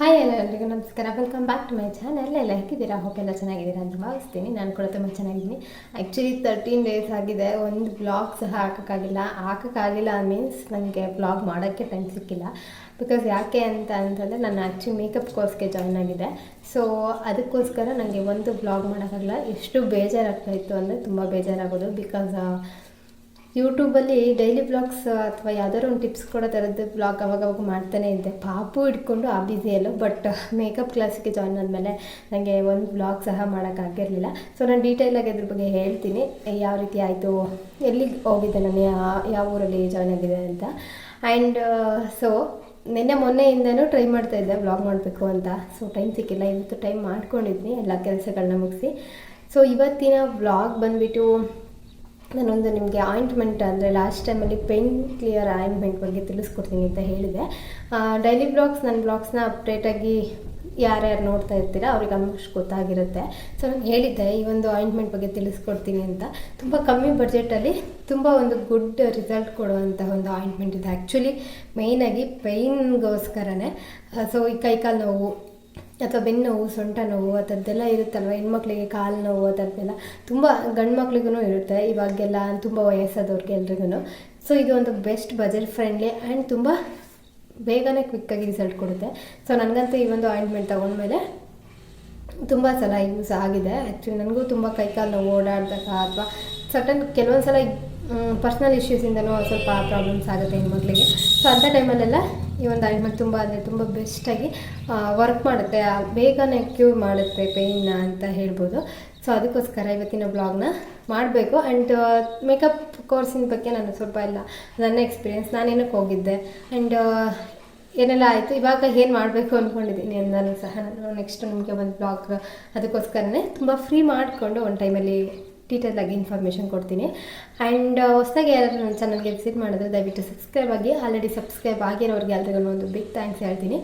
Hi ಎಲ್ಲ ಎಲ್ರಿಗೂ ನಮಸ್ಕಾರ. Welcome back to my channel ಎಲ್ಲ ಹೇಗಿದ್ದೀರಾ? ಹೋಗಿ ಎಲ್ಲ ಚೆನ್ನಾಗಿದ್ದೀರಾ ಅಂತ ಭಾವಿಸ್ತೀನಿ. ನಾನು ಕೂಡ ತುಂಬ ಚೆನ್ನಾಗಿದ್ದೀನಿ. ಆ್ಯಕ್ಚುಲಿ ತರ್ಟೀನ್ ಡೇಸ್ ಆಗಿದೆ. ಒಂದು ಬ್ಲಾಗ್ ಸಹ ಹಾಕೋಕ್ಕಾಗಿಲ್ಲ. ಹಾಕೋಕ್ಕಾಗಿಲ್ಲ ಮೀನ್ಸ್ ನನಗೆ ಬ್ಲಾಗ್ ಮಾಡೋಕ್ಕೆ ಟೈಮ್ ಸಿಕ್ಕಿಲ್ಲ. ಬಿಕಾಸ್ ಯಾಕೆ ಅಂತ ಅಂತಂದರೆ ನಾನು ಆ್ಯಕ್ಚುಲಿ ಮೇಕಪ್ ಕೋರ್ಸ್ಗೆ ಜಾಯ್ನ್ ಆಗಿದೆ. ಸೊ ಅದಕ್ಕೋಸ್ಕರ ನನಗೆ ಒಂದು ಬ್ಲಾಗ್ ಮಾಡೋಕ್ಕಾಗಲ್ಲ. ಎಷ್ಟು ಬೇಜಾರಾಗ್ತಾಯಿತ್ತು ಅಂದರೆ ತುಂಬ ಬೇಜಾರಾಗೋದು. ಬಿಕಾಸ್ ಯೂಟ್ಯೂಬಲ್ಲಿ ಡೈಲಿ ಬ್ಲಾಗ್ಸ್ ಅಥವಾ ಯಾವ್ದಾದ್ರು ಒಂದು ಟಿಪ್ಸ್ ಕೊಡೋ ಥರದ್ದು ಬ್ಲಾಗ್ ಅವಾಗವಾಗ ಮಾಡ್ತಾನೆ ಇದ್ದೆ. ಪಾಪು ಇಟ್ಕೊಂಡು ಆ ಬ್ಯುಸಿಯಲ್ಲೂ ಬಟ್ ಮೇಕಪ್ ಕ್ಲಾಸಿಗೆ ಜಾಯ್ನ್ ಆದಮೇಲೆ ನನಗೆ ಒಂದು ಬ್ಲಾಗ್ ಸಹ ಮಾಡೋಕ್ಕಾಗಿರಲಿಲ್ಲ ಸೊ ನಾನು ಡೀಟೇಲಾಗಿ ಅದ್ರ ಬಗ್ಗೆ ಹೇಳ್ತೀನಿ. ಯಾವ ರೀತಿ ಆಯಿತು ಎಲ್ಲಿಗೆ ಹೋಗಿದ್ದೆ ನಾನು ಯಾವ ಊರಲ್ಲಿ ಜಾಯ್ನ್ ಆಗಿದೆ ಅಂತ. ಆ್ಯಂಡ್ ಸೊ ನಿನ್ನೆ ಮೊನ್ನೆಯಿಂದನೂ ಟ್ರೈ ಮಾಡ್ತಾ ಇದ್ದೆ ಬ್ಲಾಗ್ ಮಾಡಬೇಕು ಅಂತ. ಸೊ ಟೈಮ್ ಸಿಕ್ಕಿಲ್ಲ, ಇವತ್ತು ಟೈಮ್ ಮಾಡ್ಕೊಂಡಿದ್ನಿ, ಎಲ್ಲ ಕೆಲಸಗಳನ್ನ ಮುಗಿಸಿ. ಸೊ ಇವತ್ತಿನ ಬ್ಲಾಗ್ ಬಂದುಬಿಟ್ಟು ನಾನೊಂದು ನಿಮಗೆ ಆಯಿಂಟ್ಮೆಂಟ್ ಅಂದರೆ ಲಾಸ್ಟ್ ಟೈಮಲ್ಲಿ ಪೇನ್ ಕ್ಲಿಯರ್ ಆಯಿಂಟ್ಮೆಂಟ್ ಬಗ್ಗೆ ತಿಳಿಸ್ಕೊಡ್ತೀನಿ ಅಂತ ಹೇಳಿದೆ. ಡೈಲಿ ಬ್ಲಾಗ್ಸ್ ನನ್ನ ಬ್ಲಾಗ್ಸ್ನ ಅಪ್ಡೇಟಾಗಿ ಯಾರ್ಯಾರು ನೋಡ್ತಾ ಇರ್ತೀರಾ ಅವ್ರಿಗೆ ಆಲ್ಮೋಸ್ಟ್ ಗೊತ್ತಾಗಿರುತ್ತೆ. ಸೊ ನಾನು ಹೇಳಿದ್ದೆ ಈ ಒಂದು ಆಯಿಂಟ್ಮೆಂಟ್ ಬಗ್ಗೆ ತಿಳಿಸ್ಕೊಡ್ತೀನಿ ಅಂತ. ತುಂಬ ಕಮ್ಮಿ ಬಜೆಟಲ್ಲಿ ತುಂಬ ಒಂದು ಗುಡ್ ರಿಸಲ್ಟ್ ಕೊಡುವಂಥ ಒಂದು ಆಯಿಂಟ್ಮೆಂಟ್ ಇದೆ. ಆ್ಯಕ್ಚುಲಿ ಮೇಯ್ನಾಗಿ ಪೇಯ್ನ್ಗೋಸ್ಕರನೇ ಸೊ ಈ ಕೈಕಾಲು ನೋವು ಅಥವಾ ಬೆನ್ನು ನೋವು, ಸೊಂಟ ನೋವು, ಆ ಥರದ್ದೆಲ್ಲ ಇರುತ್ತಲ್ವ? ಹೆಣ್ಮಕ್ಳಿಗೆ ಕಾಲು ನೋವು, ಆ ಥರದ್ದೆಲ್ಲ. ತುಂಬ ಗಂಡು ಮಕ್ಳಿಗೂ ಇರುತ್ತೆ, ಇವಾಗೆಲ್ಲ ತುಂಬ ವಯಸ್ಸಾದವ್ರಿಗೆ ಎಲ್ರಿಗೂ ಸೊ ಇದು ಒಂದು ಬೆಸ್ಟ್ ಬಜೆಟ್ ಫ್ರೆಂಡ್ಲಿ ಆ್ಯಂಡ್ ತುಂಬ ಬೇಗನೆ ಕ್ವಿಕ್ಕಾಗಿ ರಿಸಲ್ಟ್ ಕೊಡುತ್ತೆ. ಸೊ ನನಗಂತೂ ಈ ಒಂದು ಆಯಿಂಟ್ಮೆಂಟ್ ತೊಗೊಂಡ್ಮೇಲೆ ತುಂಬ ಸಲ ಯೂಸ್ ಆಗಿದೆ. ಆ್ಯಕ್ಚುಲಿ ನನಗೂ ತುಂಬ ಕೈಕಾಲು ನೋವು ಓಡಾಡಿದಾಗ ಅಥವಾ ಸಟನ್ ಕೆಲವೊಂದು ಸಲ ಪರ್ಸ್ನಲ್ ಇಶ್ಯೂಸಿಂದನೂ ಸ್ವಲ್ಪ ಪ್ರಾಬ್ಲಮ್ಸ್ ಆಗುತ್ತೆ ಹೆಣ್ಮಕ್ಳಿಗೆ. ಸೊ ಅಂಥ ಟೈಮಲ್ಲೆಲ್ಲ ಈ ಒಂದು ಆಯಿಂಟ್ಮೆಂಟ್ ತುಂಬ ಅಂದರೆ ತುಂಬ ಬೆಸ್ಟಾಗಿ ವರ್ಕ್ ಮಾಡುತ್ತೆ. ಬೇಗನೆ ಕ್ಯೂರ್ ಮಾಡುತ್ತೆ ಪೇಯ್ನ ಅಂತ ಹೇಳ್ಬೋದು. ಸೊ ಅದಕ್ಕೋಸ್ಕರ ಇವತ್ತಿನ ಬ್ಲಾಗ್ನ ಮಾಡಬೇಕು. ಆ್ಯಂಡ್ ಮೇಕಪ್ ಕೋರ್ಸಿನ ಬಗ್ಗೆ ನಾನು ಸ್ವಲ್ಪ ಎಲ್ಲ ನನ್ನ ಎಕ್ಸ್ಪೀರಿಯೆನ್ಸ್ ನಾನೇನಕ್ಕೆ ಹೋಗಿದ್ದೆ. ಆ್ಯಂಡ್ ಏನೆಲ್ಲ ಆಯಿತು, ಇವಾಗ ಏನು ಮಾಡಬೇಕು ಅಂದ್ಕೊಂಡಿದ್ದೀನಿ ನಾನು ಸಹ ನಾನು ನೆಕ್ಸ್ಟ್ ನಿಮಗೆ ಒಂದು ಬ್ಲಾಗ್ ಅದಕ್ಕೋಸ್ಕರನೇ ತುಂಬ ಫ್ರೀ ಮಾಡಿಕೊಂಡು ಒಂದು ಟೈಮಲ್ಲಿ ಡೀಟೇಲಾಗಿ ಇನ್ಫಾರ್ಮೇಷನ್ ಕೊಡ್ತೀನಿ. ಆ್ಯಂಡ್ ಹೊಸದಾಗಿ ಯಾರು ನನ್ನ ಚಾನಲ್ಗೆ ವಿಸಿಟ್ ಮಾಡಿದ್ರೆ ದಯವಿಟ್ಟು ಸಬ್ಸ್ಕ್ರೈಬ್ ಆಗಿ ಆಲ್ರೆಡಿ ಸಬ್ಸ್ಕ್ರೈಬ್ ಆಗಿರೋರಿಗೆ ಎಲ್ರಿಗೂ ಒಂದು ಬಿಗ್ ಥ್ಯಾಂಕ್ಸ್ ಹೇಳ್ತೀನಿ.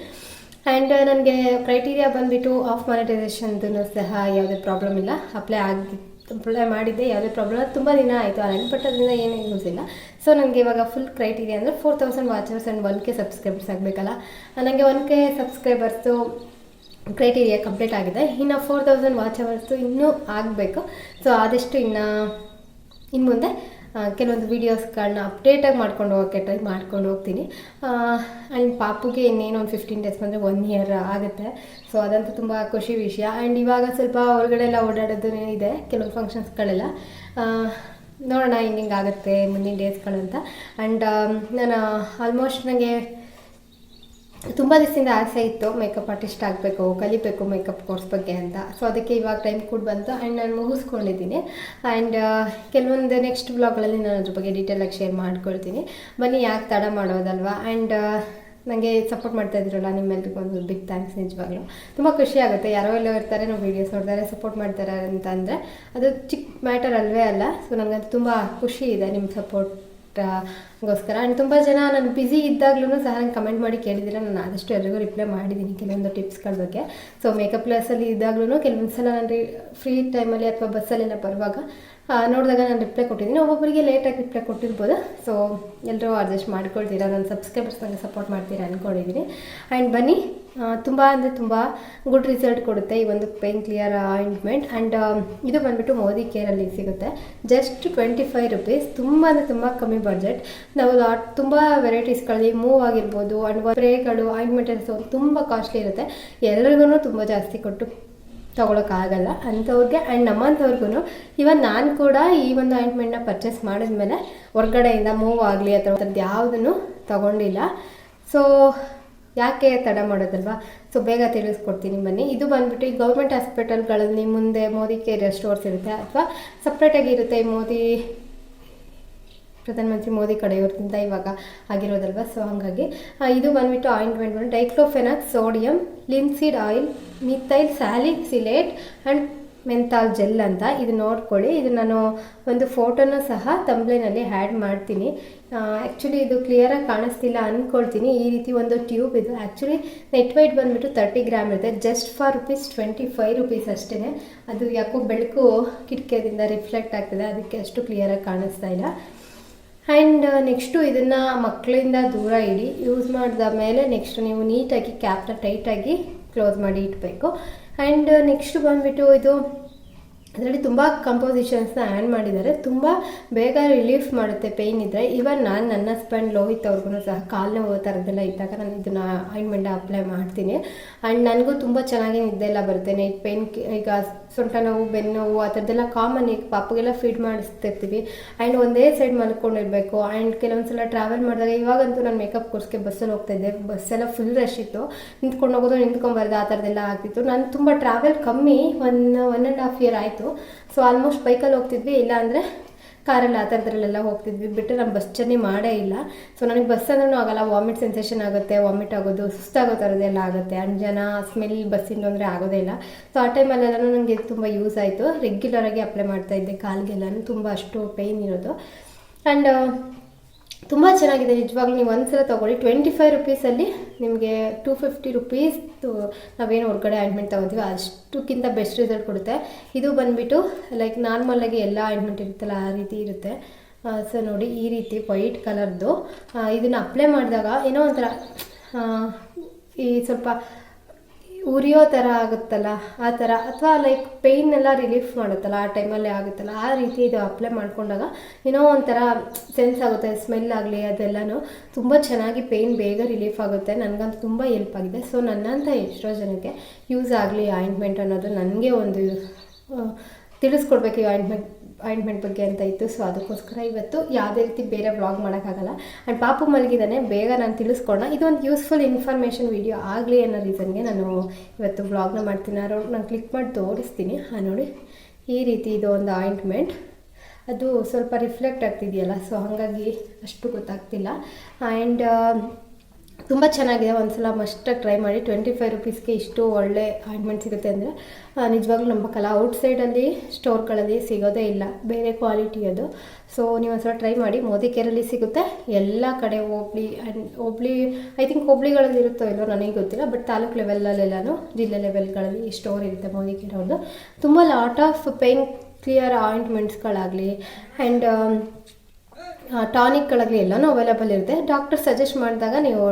ಆ್ಯಂಡ್ ನನಗೆ ಕ್ರೈಟೀರಿಯಾ ಬಂದುಬಿಟ್ಟು ಆಫ್ ಮಾನಿಟೈಸೇಷನ್ದು ಸಹ ಯಾವುದೇ ಪ್ರಾಬ್ಲಮ್ ಇಲ್ಲ. ಅಪ್ಲೈ ಆಗಿ ಅಪ್ಲೈ ಮಾಡಿದ್ದೆ, ಯಾವುದೇ ಪ್ರಾಬ್ಲಮ್ ತುಂಬ ದಿನ ಆಯಿತು ಆ ಅದರಿಂದ ಏನೂ ಯೂಸ್ ಇಲ್ಲ. ಸೊ ನನಗೆ ಇವಾಗ ಫುಲ್ ಕ್ರೈಟೀರಿಯಾ ಅಂದರೆ four thousand watchers and one K subscribers ಆಗಬೇಕಲ್ಲ. ನನಗೆ one K subscribers criteria complete ಆಗಿದೆ. ಇನ್ನು ಫೋರ್ ತೌಸಂಡ್ ವಾಚ್ ಅವರ್ಸು ಇನ್ನೂ ಆಗಬೇಕು. ಸೊ ಆದಷ್ಟು ಇನ್ನು ಇನ್ನು ಮುಂದೆ ಕೆಲವೊಂದು ವೀಡಿಯೋಸ್ಗಳನ್ನ ಅಪ್ಡೇಟಾಗಿ ಮಾಡ್ಕೊಂಡು ಹೋಗೋಕ್ಕೆ ಟ್ರೈ ಮಾಡ್ಕೊಂಡು ಹೋಗ್ತೀನಿ. ಆ್ಯಂಡ್ ಪಾಪುಗೆ ಇನ್ನೇನು ಒಂದು ಫಿಫ್ಟೀನ್ ಡೇಸ್ ಬಂದರೆ ಒನ್ ಇಯರ್ ಆಗುತ್ತೆ. ಸೊ ಅದಂತೂ ತುಂಬ ಖುಷಿ ವಿಷಯ. ಆ್ಯಂಡ್ ಇವಾಗ ಸ್ವಲ್ಪ ಹೊರಗಡೆ ಎಲ್ಲ ಓಡಾಡೋದು ಇದೆ, ಕೆಲವು ಫಂಕ್ಷನ್ಸ್ಗಳೆಲ್ಲ ನೋಡೋಣ ಹಿಂಗೆ ಆಗುತ್ತೆ ಮುಂದಿನ ಡೇಸ್ಗಳಂತ ಆ್ಯಂಡ್ ನಾನು ಆಲ್ಮೋಸ್ಟ್ ನನಗೆ ತುಂಬ ದಿವಸದಿಂದ ಆಸೆ ಇತ್ತು ಮೇಕಪ್ ಆರ್ಟಿಸ್ಟ್ ಆಗಬೇಕು, ಕಲಿಬೇಕು ಮೇಕಪ್ ಕೋರ್ಸ್ ಬಗ್ಗೆ ಅಂತ. ಸೊ ಅದಕ್ಕೆ ಇವಾಗ ಟೈಮ್ ಕೂಡ ಬಂತು ಆ್ಯಂಡ್ ನಾನು ಮುಗಿಸ್ಕೊಂಡಿದ್ದೀನಿ. ಆ್ಯಂಡ್ ಕೆಲವೊಂದು ನೆಕ್ಸ್ಟ್ ಬ್ಲಾಗ್ಗಳಲ್ಲಿ ನಾನು ಅದ್ರ ಬಗ್ಗೆ ಡೀಟೇಲಾಗಿ ಶೇರ್ ಮಾಡ್ಕೊಳ್ತೀನಿ. ಬನ್ನಿ ಯಾಕೆ ತಡ ಮಾಡೋದಲ್ವಾ? ಆ್ಯಂಡ್ ನನಗೆ ಸಪೋರ್ಟ್ ಮಾಡ್ತಾ ಇದ್ರಲ್ಲ ನಿಮ್ಮೆಲ್ಲರಿಗೂ ಒಂದು ಬಿಗ್ ಥ್ಯಾಂಕ್ಸ್ ನಿಜವಾಗ್ಲೂ. ತುಂಬ ಖುಷಿ ಆಗುತ್ತೆ. ಯಾರೋ ಎಲ್ಲೋ ಇರ್ತಾರೆ, ನಾವು ವೀಡಿಯೋಸ್ ನೋಡ್ತಾರೆ ಸಪೋರ್ಟ್ ಮಾಡ್ತಾರೆ ಅಂತ ಅಂದರೆ ಅದು ಚಿಕ್ಕ ಮ್ಯಾಟರ್ ಅಲ್ವೇ ಅಲ್ಲ. ಸೊ ನನಗಂತೂ ತುಂಬ ಖುಷಿ ಇದೆ ನಿಮ್ಮ ಸಪೋರ್ಟ್ ಗೋಸ್ಕರ. ಆ್ಯಂಡ್ ತುಂಬ ಜನ ನಾನು ಬ್ಯುಸಿ ಇದ್ದಾಗ್ಲೂ ಸಹ ನಂಗೆ ಕಮೆಂಟ್ ಮಾಡಿ ಕೇಳಿದ್ದೀರ ನಾನು ಆದಷ್ಟು ಎಲ್ಲರಿಗೂ ರಿಪ್ಲೈ ಮಾಡಿದ್ದೀನಿ ಕೆಲವೊಂದು ಟಿಪ್ಸ್ಗಳ ಬಗ್ಗೆ. ಸೊ ಮೇಕಪ್ ಕ್ಲಾಸಲ್ಲಿ ಇದ್ದಾಗ್ಲೂ ಕೆಲವೊಂದು ಸಲ ನಾನು ಫ್ರೀ ಟೈಮಲ್ಲಿ ಅಥವಾ ಬಸ್ಸಲ್ಲೆಲ್ಲ ಬರುವಾಗ ನೋಡಿದಾಗ ನಾನು ರಿಪ್ಲೈ ಕೊಟ್ಟಿದ್ದೀನಿ ಒಬ್ಬೊಬ್ಬರಿಗೆ ಲೇಟಾಗಿ ರಿಪ್ಲೈ ಕೊಟ್ಟಿರ್ಬೋದು. ಸೊ ಎಲ್ಲರೂ ಅಡ್ಜಸ್ಟ್ ಮಾಡ್ಕೊಳ್ತೀರಾ? ನನ್ನ ಸಬ್ಸ್ಕ್ರೈಬರ್ಸ್ ನನಗೆ ಸಪೋರ್ಟ್ ಮಾಡ್ತೀರಾ ಅಂದ್ಕೊಂಡಿದ್ದೀನಿ ಆ್ಯಂಡ್ ಬನ್ನಿ ತುಂಬ ಅಂದರೆ ತುಂಬ ಗುಡ್ ರಿಸಲ್ಟ್ ಕೊಡುತ್ತೆ ಈ ಒಂದು ಪೇನ್ ಕ್ಲಿಯರ್ ಆಯಿಂಟ್ಮೆಂಟ್ ಆ್ಯಂಡ್ ಇದು ಬಂದುಬಿಟ್ಟು ಮೋದಿ ಕೇರಲ್ಲಿ ಸಿಗುತ್ತೆ. ಜಸ್ಟ್ ಟ್ವೆಂಟಿ ಫೈವ್ ರುಪೀಸ್ ತುಂಬ ಅಂದರೆ ತುಂಬ ಕಮ್ಮಿ ಬಡ್ಜೆಟ್ ನಾವು ಲಾಟ್ ತುಂಬ ವೆರೈಟೀಸ್ಗಳಲ್ಲಿ ಮೂವ್ ಆಗಿರ್ಬೋದು ಆ್ಯಂಡ್ ಸ್ಪ್ರೇಗಳು ಆಯಿಂಟ್ಮೆಂಟಲ್ಸು ತುಂಬ ಕಾಸ್ಟ್ಲಿ ಇರುತ್ತೆ. ಎಲ್ರಿಗೂ ತುಂಬ ಜಾಸ್ತಿ ಕೊಟ್ಟು ತೊಗೊಳಕ್ಕಾಗಲ್ಲ. ಅಂಥವ್ರಿಗೆ ಆ್ಯಂಡ್ ನಮ್ಮಂಥವ್ರಿಗೂ ಇವನ್ ನಾನು ಕೂಡ ಈ ಒಂದು ಆಯಿಂಟ್ಮೆಂಟ್ನ ಪರ್ಚೇಸ್ ಮಾಡಿದ್ಮೇಲೆ ಹೊರ್ಗಡೆಯಿಂದ ಮೂವ್ ಆಗಲಿ ಅಥವಾ ಥರದ್ದು ಯಾವುದನ್ನು ತಗೊಂಡಿಲ್ಲ. ಸೊ ಯಾಕೆ ತಡ ಮಾಡೋದಲ್ವಾ? ಸೊ ಬೇಗ ತಿಳಿಸ್ಕೊಡ್ತೀನಿ ಬನ್ನಿ. ಇದು ಬಂದ್ಬಿಟ್ಟು ಈ ಗೌರ್ಮೆಂಟ್ ಹಾಸ್ಪಿಟಲ್ಗಳಲ್ಲಿ ಮುಂದೆ ಮೋದಿ ಕೇರ್ ಸ್ಟೋರ್ಸ್ ಇರುತ್ತೆ. ಅಥವಾ ಸಪ್ರೇಟಾಗಿ ಇರುತ್ತೆ ಈ ಮೋದಿ ಪ್ರಧಾನಮಂತ್ರಿ ಮೋದಿ ಕಡೆಯವ್ರಿಂದ ಇವಾಗ ಆಗಿರೋದಲ್ವ? ಸೊ ಹಾಗಾಗಿ ಇದು ಬಂದ್ಬಿಟ್ಟು ointment diclofenac sodium linseed oil methyl salicylate and menthol gel ಅಂತ ಇದು ನೋಡ್ಕೊಳ್ಳಿ. ಇದು ನಾನು ಒಂದು ಫೋಟೋನ ಸಹ ತಂಬ್ಲೆನಲ್ಲಿ ಆ್ಯಡ್ ಮಾಡ್ತೀನಿ. ಆ್ಯಕ್ಚುಲಿ ಇದು ಕ್ಲಿಯರಾಗಿ ಕಾಣಿಸ್ತಿಲ್ಲ ಅಂದ್ಕೊಳ್ತೀನಿ ಈ ರೀತಿ ಒಂದು ಟ್ಯೂಬ್ ಇದು. ಆ್ಯಕ್ಚುಲಿ ನೆಟ್ ವೈಟ್ ಬಂದುಬಿಟ್ಟು ತರ್ಟಿ ಗ್ರಾಮ್ ಇರುತ್ತೆ. Just for rupees twenty five rupees ಅಷ್ಟೇ ಅದು ಯಾಕೋ ಬೆಳಕು ಕಿಟಕಿಯದಿಂದ ರಿಫ್ಲೆಕ್ಟ್ ಆಗ್ತದೆ. ಅದಕ್ಕೆ ಅಷ್ಟು ಕ್ಲಿಯರಾಗಿ ಕಾಣಿಸ್ತಾ ಇಲ್ಲ. ಆ್ಯಂಡ್ ನೆಕ್ಸ್ಟು ಇದನ್ನು ಮಕ್ಕಳಿಂದ ದೂರ ಇಡಿ ಯೂಸ್ ಮಾಡಿದ ಮೇಲೆ ನೆಕ್ಸ್ಟ್ ನೀವು ನೀಟಾಗಿ ಕ್ಯಾಪ್ನ ಟೈಟಾಗಿ ಕ್ಲೋಸ್ ಮಾಡಿ ಇಡಬೇಕು. ಆ್ಯಂಡ್ ನೆಕ್ಸ್ಟ್ ಬಂದುಬಿಟ್ಟು ಇದು ಅದರಲ್ಲಿ ತುಂಬ ಕಂಪೋಸಿಷನ್ಸ್ನ ಆ್ಯಡ್ ಮಾಡಿದ್ದಾರೆ. ತುಂಬ ಬೇಗ ರಿಲೀಫ್ ಮಾಡುತ್ತೆ ಪೇಯ್ನ್ ಇದ್ದರೆ ಇವನ್ ನಾನು ನನ್ನ ಹಸ್ಬೆಂಡ್ ಲೋಹಿತ್ ಅವ್ರಿಗೂ ಸಹ ಕಾಲು ನೋವು ಥರದ್ದೆಲ್ಲ ಇದ್ದಾಗ ನಾನು ಇದನ್ನು ಆಯಿಂಟ್ಮೆಂಟ್ ಅಪ್ಲೈ ಮಾಡ್ತೀನಿ. ಆ್ಯಂಡ್ ನನಗೂ ತುಂಬ ಚೆನ್ನಾಗಿ ನಿದ್ದೆ ಎಲ್ಲ ಬರುತ್ತೆ. ನೈಟ್ ಪೇಯ್ನ್ ಈಗ ಸೊಂಟ ನೋವು, ಬೆನ್ನು ನೋವು ಆ ಥರದ್ದೆಲ್ಲ ಕಾಮನ್ ಈಗ ಪಾಪಗೆಲ್ಲ ಫೀಡ್ ಮಾಡಿಸ್ತಿರ್ತೀವಿ. ಆ್ಯಂಡ್ ಒಂದೇ ಸೈಡ್ ಮಲ್ಕೊಂಡಿರಬೇಕು. ಆ್ಯಂಡ್ ಕೆಲವೊಂದು ಸಲ ಟ್ರಾವೆಲ್ ಮಾಡಿದಾಗ ಇವಾಗಂತೂ ನಾನು ಮೇಕಪ್ ಕೋರ್ಸ್ಗೆ ಬಸ್ಸಲ್ಲಿ ಹೋಗ್ತಾ ಇದ್ದೆ. ಬಸ್ಸೆಲ್ಲ ಫುಲ್ ರಶ್ ಇತ್ತು. ನಿಂತ್ಕೊಂಡು ಹೋಗೋದು ನಿಂತ್ಕೊಂಬರೋದು ಆ ಥರದ್ದೆಲ್ಲ ಆಗ್ತಿತ್ತು. ನಾನು ತುಂಬ ಟ್ರಾವೆಲ್ ಕಮ್ಮಿ one one and half year ಆಯಿತು. ಸೊ ಆಲ್ಮೋಸ್ಟ್ ಬೈಕಲ್ಲಿ ಹೋಗ್ತಿದ್ವಿ, ಇಲ್ಲ ಅಂದರೆ ಕಾರಲ್ಲಿ ಆ ಥರದ್ರಲ್ಲೆಲ್ಲ ಹೋಗ್ತಿದ್ವಿ. ಬಿಟ್ಟರೆ ನಾನು ಬಸ್ ಜರ್ನಿ ಮಾಡೇ ಇಲ್ಲ. ಸೊ ನನಗೆ ಬಸ್ ಅಂದ್ರೂ ಆಗಲ್ಲ. ವಾಮಿಟ್ ಸೆನ್ಸೇಷನ್ ಆಗುತ್ತೆ ವಾಮಿಟ್ ಆಗೋದು, ಸುಸ್ತಾಗೋ ಥರದ್ದೆಲ್ಲ ಆಗುತ್ತೆ. ಅಂಜನ ಸ್ಮೆಲ್ ಬಸ್ಸಿಂದ ಅಂದರೆ ಆಗೋದೇ ಇಲ್ಲ. ಸೊ ಆ ಟೈಮಲ್ಲೆಲ್ಲನೂ ನನಗೆ ತುಂಬ ಯೂಸ್ ಆಯಿತು. ರೆಗ್ಯುಲರಾಗಿ ಅಪ್ಲೈ ಮಾಡ್ತಾ ಇದ್ದೆ. ಕಾಲಿಗೆಲ್ಲನೂ ತುಂಬ ಅಷ್ಟು ಪೇಯ್ನ್ ಇರೋದು. ಆ್ಯಂಡ್ ತುಂಬ ಚೆನ್ನಾಗಿದೆ, ನಿಜವಾಗ್ಲೂ ನೀವು ಒಂದ್ಸಲ ತೊಗೊಳ್ಳಿ. ಟ್ವೆಂಟಿ ಫೈವ್ ರುಪೀಸಲ್ಲಿ ನಿಮಗೆ ಟೂ ಫಿಫ್ಟಿ ರುಪೀಸ್ ನಾವೇನು ಹೊರಗಡೆ ಆಯಿಂಟ್ಮೆಂಟ್ ತೊಗೋತೀವಿ ಅಷ್ಟಕ್ಕಿಂತ ಬೆಸ್ಟ್ ರಿಸಲ್ಟ್ ಕೊಡುತ್ತೆ. ಇದು ಬಂದುಬಿಟ್ಟು ಲೈಕ್ ನಾರ್ಮಲಾಗಿ ಎಲ್ಲ ಆಯಿಂಟ್ಮೆಂಟ್ ಇರುತ್ತಲ್ಲ, ಆ ರೀತಿ ಇರುತ್ತೆ. ಸೊ ನೋಡಿ, ಈ ರೀತಿ ವೈಟ್ ಕಲರ್ದು ಇದನ್ನು ಅಪ್ಲೈ ಮಾಡಿದಾಗ ಏನೋ ಒಂಥರ ಈ ಸ್ವಲ್ಪ ಉರಿಯೋ ಥರ ಆಗುತ್ತಲ್ಲ? ಆ ಥರ ಅಥವಾ ಲೈಕ್ ಪೇಯ್ನೆಲ್ಲ ರಿಲೀಫ್ ಮಾಡುತ್ತಲ್ಲ, ಆ ಟೈಮಲ್ಲಿ ಆಗುತ್ತಲ್ಲ. ಆ ರೀತಿ ಇದು ಅಪ್ಲೈ ಮಾಡಿಕೊಂಡಾಗ ಏನೋ ಒಂಥರ ಸೆನ್ಸ್ ಆಗುತ್ತೆ ಸ್ಮೆಲ್ ಆಗಲಿ ಅದೆಲ್ಲನೂ. ತುಂಬ ಚೆನ್ನಾಗಿ ಪೇಯ್ನ್ ಬೇಗ ರಿಲೀಫ್ ಆಗುತ್ತೆ. ನನಗಂತೂ ತುಂಬ ಹೆಲ್ಪ್ ಆಗಿದೆ. ಸೊ ನನ್ನಂಥ ಎಷ್ಟೋ ಜನಕ್ಕೆ ಯೂಸ್ ಆಗಲಿ ಆಯಿಂಟ್ಮೆಂಟ್ ಅನ್ನೋದು ನನಗೆ ಒಂದು ತಿಳಿಸ್ಕೊಡ್ಬೇಕು ಈ ಆಯಿಂಟ್ಮೆಂಟ್ ಆಯಿಂಟ್ಮೆಂಟ್ ಬಗ್ಗೆ ಅಂತ ಇತ್ತು. ಸೊ ಅದಕ್ಕೋಸ್ಕರ ಇವತ್ತು ಯಾವುದೇ ರೀತಿ ಬೇರೆ ಬ್ಲಾಗ್ ಮಾಡೋಕ್ಕಾಗಲ್ಲ. ಆ್ಯಂಡ್ ಪಾಪು ಮಲಗಿದ್ದಾನೆ. ಬೇಗ ನಾನು ತಿಳಿಸ್ಕೊಡೋಣ ಇದೊಂದು ಯೂಸ್ಫುಲ್ ಇನ್ಫಾರ್ಮೇಷನ್ ವಿಡಿಯೋ ಆಗಲಿ ಅನ್ನೋ ರೀಸನ್ಗೆ ನಾನು ಇವತ್ತು ಬ್ಲಾಗ್ನ ಮಾಡ್ತೀನಿ. ನಾನು ನಾನು ಕ್ಲಿಕ್ ಮಾಡಿ ತೋರಿಸ್ತೀನಿ. ಹಾಂ, ನೋಡಿ. ಈ ರೀತಿ ಇದು ಒಂದು ಆಯಿಂಟ್ಮೆಂಟ್ ಅದು ಸ್ವಲ್ಪ ರಿಫ್ಲೆಕ್ಟ್ ಆಗ್ತಿದೆಯಲ್ಲ. ಸೊ ಹಾಗಾಗಿ ಅಷ್ಟು ಗೊತ್ತಾಗ್ತಿಲ್ಲ. ಆ್ಯಂಡ್ ತುಂಬ ಚೆನ್ನಾಗಿದೆ. ಒಂದ್ಸಲ ಮಸ್ಟಾಗಿ ಟ್ರೈ ಮಾಡಿ. ಟ್ವೆಂಟಿ ಫೈವ್ ರುಪೀಸ್ಗೆ ಇಷ್ಟು ಒಳ್ಳೆ ಆಯಿಂಟ್ಮೆಂಟ್ ಸಿಗುತ್ತೆ ಅಂದರೆ ನಿಜವಾಗ್ಲೂ ನಂಬಕ್ಕಲ್ಲ ಔಟ್ಸೈಡಲ್ಲಿ ಸ್ಟೋರ್ಗಳಲ್ಲಿ ಸಿಗೋದೇ ಇಲ್ಲ. ಬೇರೆ ಕ್ವಾಲಿಟಿ ಅದು. ಸೊ ನೀವು ಒಂದ್ಸಲ ಟ್ರೈ ಮಾಡಿ. ಮೋದಿ ಕೇರಲ್ಲಿ ಸಿಗುತ್ತೆ. ಎಲ್ಲ ಕಡೆ ಹೋಬ್ಳಿ ಆ್ಯಂಡ್ ಹೋಬ್ಳಿ ಐ ಥಿಂಕ್ ಹೋಬ್ಳಿಗಳಲ್ಲಿ ಇರುತ್ತೋ ಇಲ್ಲೋ ನನಗೆ ಗೊತ್ತಿಲ್ಲ. ಬಟ್ ತಾಲೂಕು ಲೆವೆಲಲ್ಲೆಲ್ಲನೂ ಜಿಲ್ಲೆ ಲೆವೆಲ್ಗಳಲ್ಲಿ ಸ್ಟೋರ್ ಇರುತ್ತೆ ಮೋದಿ ಒಂದು ತುಂಬ ಲಾಟ್ ಆಫ್ ಪೇನ್ ಕ್ಲಿಯರ್ ಆಯಿಂಟ್ಮೆಂಟ್ಸ್ಗಳಾಗಲಿ ಆ್ಯಂಡ್ ಟಾನಿಕ್ಗಳಾಗಲಿ ಎಲ್ಲನೂ ಅವೈಲೇಬಲ್ ಇರುತ್ತೆ. ಡಾಕ್ಟರ್ ಸಜೆಸ್ಟ್ ಮಾಡಿದಾಗ ನೀವು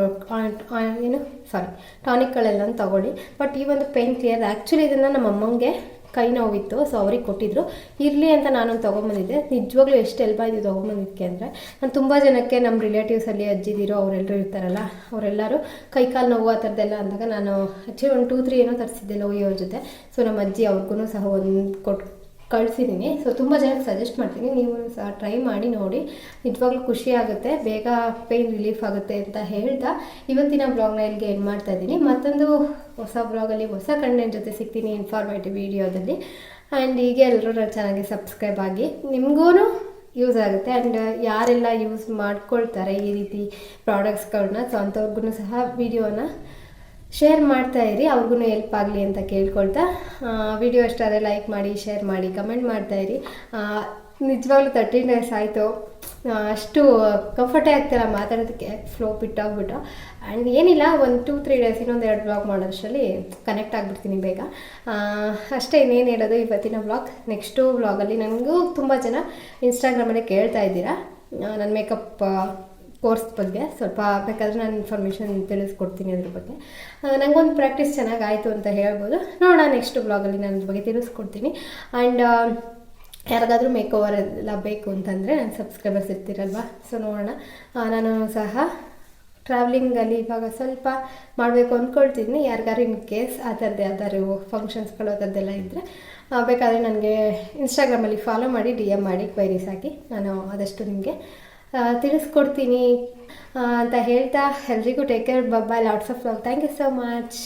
ಏನು ಸಾರಿ ಟಾನಿಕ್ಗಳೆಲ್ಲನೂ ತಗೊಳ್ಳಿ. ಬಟ್ ಈ ಒಂದು ಪೇನ್ ಕ್ಲಿಯರ್ ಆ್ಯಕ್ಚುಲಿ ಇದನ್ನು ನಮ್ಮ ಅಮ್ಮಂಗೆ ಕೈ ನೋವಿತ್ತು ಸೊ ಅವ್ರಿಗೆ ಕೊಟ್ಟಿದ್ರು. ಇರಲಿ ಅಂತ ನಾನು ತೊಗೊಂಬಂದಿದ್ದೆ. ನಿಜವಾಗ್ಲೂ ಎಷ್ಟು ಹೆಲ್ಪ್ ಆಯಿತು ತೊಗೊಂಬಂದಿದ್ದಕ್ಕೆ ಅಂದರೆ, ನಾನು ತುಂಬ ಜನಕ್ಕೆ ನಮ್ಮ ರಿಲೇಟಿವ್ಸಲ್ಲಿ ಅಜ್ಜಿದಿರೋ ಅವರೆಲ್ಲರೂ ಇರ್ತಾರಲ್ಲ, ಅವರೆಲ್ಲರೂ ಕೈ ಕಾಲು ನೋವು ಆ ಥರದ್ದೆಲ್ಲ ಅಂದಾಗ ನಾನು ಆ್ಯಕ್ಚುಲಿ ಒಂದು ಟೂ ತ್ರೀ ಏನೋ ತರಿಸಿದ್ದೆ ಲೋಯಿಯವ್ರ ಜೊತೆ. ಸೊ ನಮ್ಮ ಅಜ್ಜಿ ಅವ್ರಿಗೂ ಸಹ ಒಂದು ಕೊಟ್ಟು ಕಳಿಸಿದ್ದೀನಿ ಸೊ ತುಂಬ ಜನಕ್ಕೆ ಸಜೆಸ್ಟ್ ಮಾಡ್ತೀನಿ. ನೀವು ಸಹ ಟ್ರೈ ಮಾಡಿ ನೋಡಿ. ನಿಜವಾಗ್ಲೂ ಖುಷಿ ಆಗುತ್ತೆ. ಬೇಗ ಪೇಯ್ನ್ ರಿಲೀಫ್ ಆಗುತ್ತೆ ಅಂತ ಹೇಳ್ತಾ ಇವತ್ತಿನ ಬ್ಲಾಗ್ನ ಇಲ್ಲಿಗೆ ಏನು ಮಾಡ್ತಾ ಇದ್ದೀನಿ. ಮತ್ತೊಂದು ಹೊಸ ಬ್ಲಾಗಲ್ಲಿ ಹೊಸ ಕಂಟೆಂಟ್ ಜೊತೆ ಸಿಗ್ತೀನಿ ಇನ್ಫಾರ್ಮೇಟಿವ್ ವಿಡಿಯೋದಲ್ಲಿ ಆ್ಯಂಡ್ ಹೀಗೆ ಎಲ್ಲರೂ ನನ್ನ ಸಬ್ಸ್ಕ್ರೈಬ್ ಆಗಿ ನಿಮಗೂ ಯೂಸ್ ಆಗುತ್ತೆ. ಆ್ಯಂಡ್ ಯಾರೆಲ್ಲ ಯೂಸ್ ಮಾಡ್ಕೊಳ್ತಾರೆ ಈ ರೀತಿ ಪ್ರಾಡಕ್ಟ್ಸ್ಗಳನ್ನ ಸೊ ಅಂಥವ್ರಿಗೂ ಸಹ ವಿಡಿಯೋನ ಶೇರ್ ಮಾಡ್ತಾ ಇರಿ, ಅವ್ರಿಗೂ ಹೆಲ್ಪ್ ಆಗಲಿ ಅಂತ ಕೇಳ್ಕೊಳ್ತಾ. ವಿಡಿಯೋ ಇಷ್ಟ ಲೈಕ್ ಮಾಡಿ ಶೇರ್ ಮಾಡಿ ಕಮೆಂಟ್ ಮಾಡ್ತಾ ಇರಿ. ನಿಜವಾಗ್ಲೂ ತರ್ಟೀನ್ ಡೇಸ್ ಆಯಿತು ಅಷ್ಟು ಕಂಫರ್ಟೇ ಆಗ್ತಿಲ್ಲ ಮಾತಾಡೋದಕ್ಕೆ ಫ್ಲೋ ಬಿಟ್ಟೋಗ್ಬಿಟ್ಟು ಆ್ಯಂಡ್ ಏನಿಲ್ಲ, ಒಂದು ಟೂ ತ್ರೀ ಡೇಸ್ ಇನ್ನೊಂದು ಎರಡು ಬ್ಲಾಗ್ ಮಾಡೋದ್ರಲ್ಲಿ ಕನೆಕ್ಟ್ ಆಗಿಬಿಡ್ತೀನಿ ಬೇಗ. ಅಷ್ಟೇ ಇನ್ನೇನು ಹೇಳೋದು, ಇವತ್ತಿನ ಬ್ಲಾಗ್ ನೆಕ್ಸ್ಟು ಬ್ಲಾಗಲ್ಲಿ ನನಗೂ ತುಂಬ ಜನ ಇನ್ಸ್ಟಾಗ್ರಾಮಲ್ಲಿ ಕೇಳ್ತಾ ಇದ್ದೀರಾ. ನನ್ನ ಮೇಕಪ್ ಕೋರ್ಸ್ ಬಗ್ಗೆ ಸ್ವಲ್ಪ ಬೇಕಾದರೆ ನಾನು ಇನ್ಫಾರ್ಮೇಷನ್ ತಿಳಿಸ್ಕೊಡ್ತೀನಿ ಅದ್ರ ಬಗ್ಗೆ. ನನಗೊಂದು ಪ್ರಾಕ್ಟೀಸ್ ಚೆನ್ನಾಗಿ ಆಯಿತು ಅಂತ ಹೇಳ್ಬೋದು. ನೋಡೋಣ ನೆಕ್ಸ್ಟ್ ಬ್ಲಾಗಲ್ಲಿ ನಾನು ಅದ್ರ ಬಗ್ಗೆ ತಿಳಿಸ್ಕೊಡ್ತೀನಿ. ಆ್ಯಂಡ್ ಯಾರಿಗಾದ್ರೂ ಮೇಕ್ ಓವರ್ ಎಲ್ಲ ಬೇಕು ಅಂತಂದರೆ ನನ್ನ ಸಬ್ಸ್ಕ್ರೈಬರ್ಸ್ ಇರ್ತೀರಲ್ವ? ಸೊ ನೋಡೋಣ. ನಾನು ಸಹ ಟ್ರಾವ್ಲಿಂಗಲ್ಲಿ ಇವಾಗ ಸ್ವಲ್ಪ ಮಾಡಬೇಕು ಅಂದ್ಕೊಳ್ತಿದ್ದೀನಿ ಯಾರಿಗಾರು ಇನ್ ಕೇಸ್ ಆ ಥರದ್ದು ಯಾವ್ದಾದ್ರು ಫಂಕ್ಷನ್ಸ್ಗಳು ಆ ಥರದ್ದೆಲ್ಲ ಇದ್ದರೆ ಬೇಕಾದರೆ ನನಗೆ ಇನ್ಸ್ಟಾಗ್ರಾಮಲ್ಲಿ ಫಾಲೋ ಮಾಡಿ ಡಿ ಎಂ ಮಾಡಿ ಕ್ವೈರೀಸ್ ಹಾಕಿ. ನಾನು ಆದಷ್ಟು ನಿಮಗೆ ತಿಳಿಸ್ಕೊಡ್ತೀನಿ ಅಂತ ಹೇಳ್ತಾ ಎಲ್ರಿಗೂ take care bye lots of love thank you so much